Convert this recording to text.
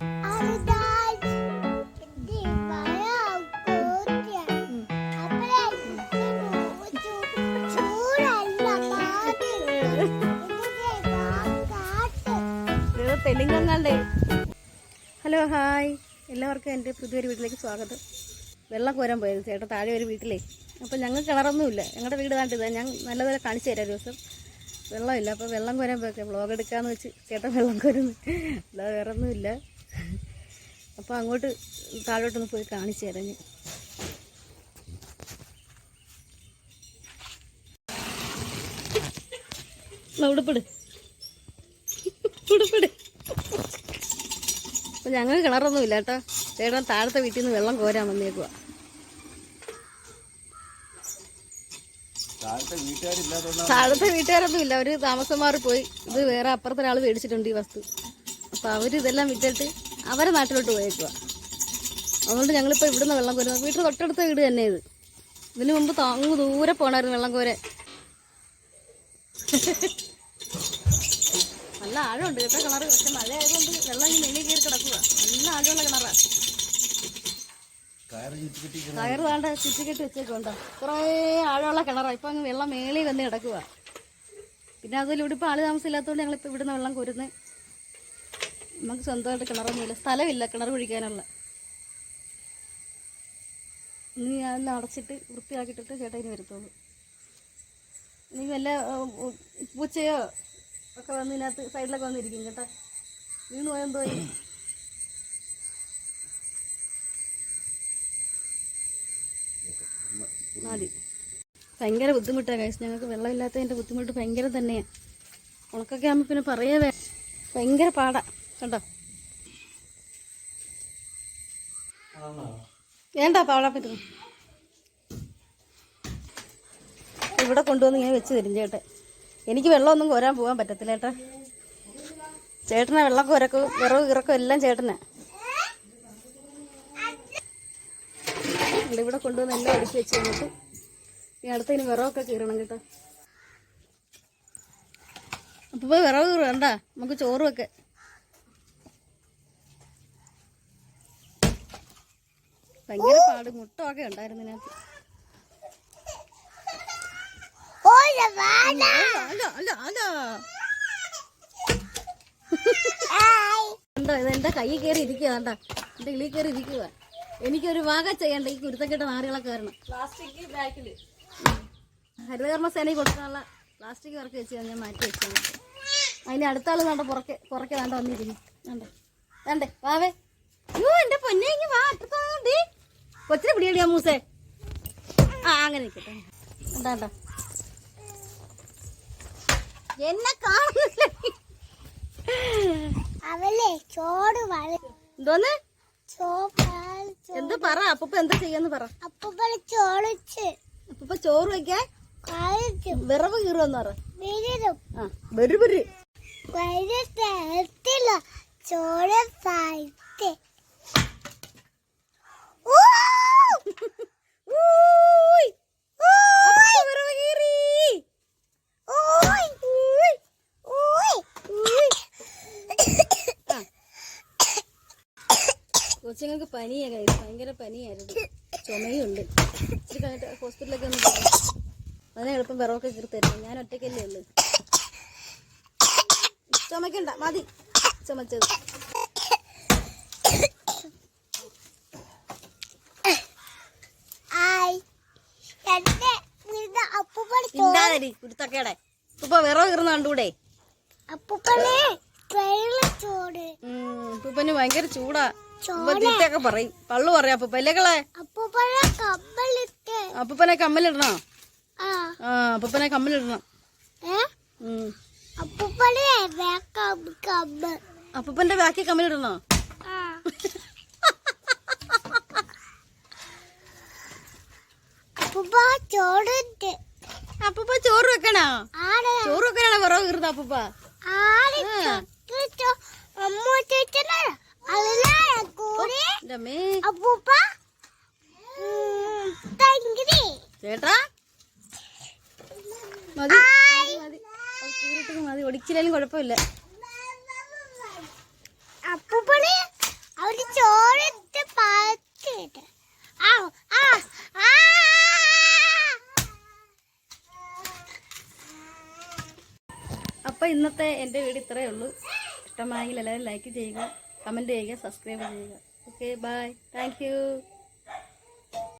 Hello hi. എല്ലാവർക്കും എന്റെ പുതിയൊരു വീട്ടിലേക്ക് സ്വാഗതം. വെള്ളം കോരാൻ പോയത് ചേട്ടാ താഴെ ഒരു വീട്ടിലേ. അപ്പോൾ ഞങ്ങൾ കിണറൊന്നുമില്ല. ഞങ്ങളുടെ വീട് കാണിച്ചത് ഞാൻ നല്ലതുപോലെ കാണിച്ചു തരാം ദിവസം. വെള്ളമില്ല അപ്പോൾ വെള്ളം കോരാൻ പോയൊക്കെ വ്ളോഗ് എടുക്കാമെന്ന് വെച്ച് ചേട്ടൻ വെള്ളം കോരുന്നു. അല്ലാതെ വേറെ ഒന്നുമില്ല അപ്പോൾ അങ്ങോട്ട് താഴോട്ടൊന്ന് പോയി കാണിച്ചു തരാം. ഉടുപ്പിട് ഉടുപ്പിട് അപ്പം ഞങ്ങൾക്ക് കിണറൊന്നും ഇല്ല കേട്ടോ. ചേട്ടൻ താഴത്തെ വീട്ടിൽ നിന്ന് വെള്ളം കോരാൻ വന്നേക്കുക താഴത്തെ വീട്ടുകാരൊന്നും ഇല്ല. അവർ താമസം മാറി പോയി. ഇത് വേറെ അപ്പുറത്തെ ഒരാൾ മേടിച്ചിട്ടുണ്ട് ഈ വസ്തു. അപ്പം അവർ ഇതെല്ലാം വിറ്റിട്ട് അവരെ നാട്ടിലോട്ട് പോയേക്കുക അതുകൊണ്ട് ഞങ്ങളിപ്പോൾ ഇവിടുന്ന് വെള്ളം കോരുന്നത്. വീട്ടിൽ തൊട്ടടുത്ത വീട് തന്നെ ഇത്. ഇതിനു മുമ്പ് താങ്ങ് ദൂരെ പോണായിരുന്നു വെള്ളം കോരെ നല്ല ആഴമുണ്ട് കേട്ടോ കിണറ്. പക്ഷെ മഴ ആയതുകൊണ്ട് വെള്ളം ഇങ്ങനെ മേളിൽ കയറി കിടക്കുക നല്ല ആഴമുള്ള കിണറാ. കയറ് ചുറ്റി കെട്ടി താണ്ട ചുറ്റിക്കെട്ട് വെച്ചേക്കുണ്ടോ കുറേ ആഴമുള്ള കിണറാണ് ഇപ്പം അങ്ങ് വെള്ളം മേളിൽ വന്ന് കിടക്കുക പിന്നെ അതിലൂടെ ഇപ്പോൾ ആൾ താമസമില്ലാത്തതുകൊണ്ട് ഞങ്ങളിപ്പോൾ ഇവിടുന്ന് വെള്ളം കോരുന്നത് നമുക്ക് സ്വന്തമായിട്ട് കിണറൊന്നുമില്ല സ്ഥലമില്ല കിണർ കുഴിക്കാനുള്ള. ഇനി അതെല്ലാം അടച്ചിട്ട് വൃത്തിയാക്കിയിട്ടിട്ട് ചേട്ടാ ഇനി വരത്തുള്ളൂ. ഇനി വല്ല പൂച്ചയോ ഒക്കെ വന്ന് ഇതിനകത്ത് സൈഡിലൊക്കെ വന്നിരിക്കും കേട്ടാ. വീണ് പോയെന്തോ? മതി. ഭയങ്കര ബുദ്ധിമുട്ടാണ് കഴിച്ചു ഞങ്ങൾക്ക് വെള്ളമില്ലാത്തതിന്റെ ബുദ്ധിമുട്ട് ഭയങ്കര തന്നെയാണ് ഉണക്കൊക്കെ ആകുമ്പോൾ പിന്നെ പറയേ വേ ഭയങ്കര പാടാ. കണ്ടോ? വേണ്ട പാവള പറ്റുന്നു ഇവിടെ കൊണ്ടുവന്ന് ഇങ്ങനെ വെച്ച് തരും ചേട്ടൻ. എനിക്ക് വെള്ളമൊന്നും കോരാൻ പോകാൻ പറ്റത്തില്ല ചേട്ടാ. ചേട്ടനെ വെള്ളം കോരക്ക് വിറവ് ഇറക്കും എല്ലാം ചേട്ടനാ. ഇവിടെ കൊണ്ടുവന്ന് എല്ലാം അടുക്കി വെച്ച് കഴിഞ്ഞിട്ട് ഈ അടുത്തതിന് വിറവൊക്കെ കീറണം കേട്ടോ. അപ്പോൾ വിറവ് കീറണ്ട നമുക്ക് ചോറ് ഭയങ്കര പാട് മുട്ടൊക്കെ ഉണ്ടായിരുന്നു ഇതിനകത്ത്. ഉണ്ടോ ഇത് എന്റെ കൈ കയറി ഇരിക്കുക കണ്ടോ? എന്റെ ഇളി കയറി ഇരിക്കുക എനിക്കൊരു വാക ചെയ്യണ്ട ഈ കുരുത്തക്കെട്ട നാറുകളൊക്കെ വരണം പ്ലാസ്റ്റിക് ഹരിതകർമ്മ സേനയിൽ കൊടുക്കാനുള്ള പ്ലാസ്റ്റിക് വർക്ക് വെച്ച് ഞാൻ മാറ്റി വെച്ചു അതിന് അടുത്ത കണ്ട പുറക്കെ പുറക്കെ വേണ്ട വന്നിരിക്കും വേണ്ടേ വേണ്ടേ വാവേ. അയ്യോ എന്റെ പൊന്നെ ഇങ്ങ് വാ അടുത്തോണ്ടി കൊച്ചിനെ പിടിയടിയാ മൂസേ? ആ അങ്ങനെ നിൽക്കട്ടെ എന്താ എന്നെ കാണുന്നില്ല അവളെ വള എന്തോന്ന്? എന്ത് പറ അപ്പൊ എന്താ ചെയ്യാന്ന് പറ. അപ്പൊ ചോറിച്ച്. അപ്പൂപ്പ ചോറ് വെക്കാൻ വിറവ് കീറുമെന്ന് പറ. ചോറ് സൈറ്റ് ഊയ്. അപ്പൂപ്പ വിറവ് കീറി. കൊച്ചുങ്ങൾക്ക് പനിയാ കഴിച്ചു ഭയങ്കര പനിയായിരുന്നു. ചുമയുണ്ട്. ഇച്ചിരി കഴിഞ്ഞിട്ട് ഹോസ്പിറ്റലൊക്കെ ഒന്ന് പോകണം അതിനെ എളുപ്പം വിറവൊക്കെ കീറി ഞാൻ ഒറ്റയ്ക്കല്ലേ ഉള്ളു. ചുമക്കണ്ട മതി. ചുമച്ചത്. ഇണ്ടാതടി കുരുത്തക്കേടെ. ഇപ്പൊ വിറവ് കീറുന്ന കണ്ടൂടെ? ഉപ്പന് ഭയങ്കര ചൂടാ. ചീത്തയൊക്കെ പറയും. പള്ളു പറയാ അപ്പൊ പല്ലുകളെ അപ്പൂപ്പളെ കമ്മലിട്ട്. അപ്പൂപ്പനെ കമ്മലിടണോ? ആ. ആ അപ്പൂപ്പനെ കമ്മലിടണം. അപ്പൂപ്പന്റെ ബാക്കി കമ്മലിടണോ? ആ. അപ്പൂപ്പ ചോറുണ്ട് അപ്പൂപ്പ ചോറ് വെക്കണോ? ചോറ് വെക്കാനാണോ കുറവ് കീറുന്നത് അപ്പൂപ്പ? ചേട്ടാ. മതി. മതി. ഒടിച്ചില്ലേലും കുഴപ്പമില്ല. അപ്പോൾ ഇന്നത്തെ എന്റെ വീട് ഇത്രയേ ഉള്ളൂ. ഇഷ്ടമായെങ്കിൽ എല്ലാവരും ലൈക്ക് ചെയ്യുക കമന്റ് ചെയ്യുക സബ്സ്ക്രൈബ് ചെയ്യുക. Okay bye thank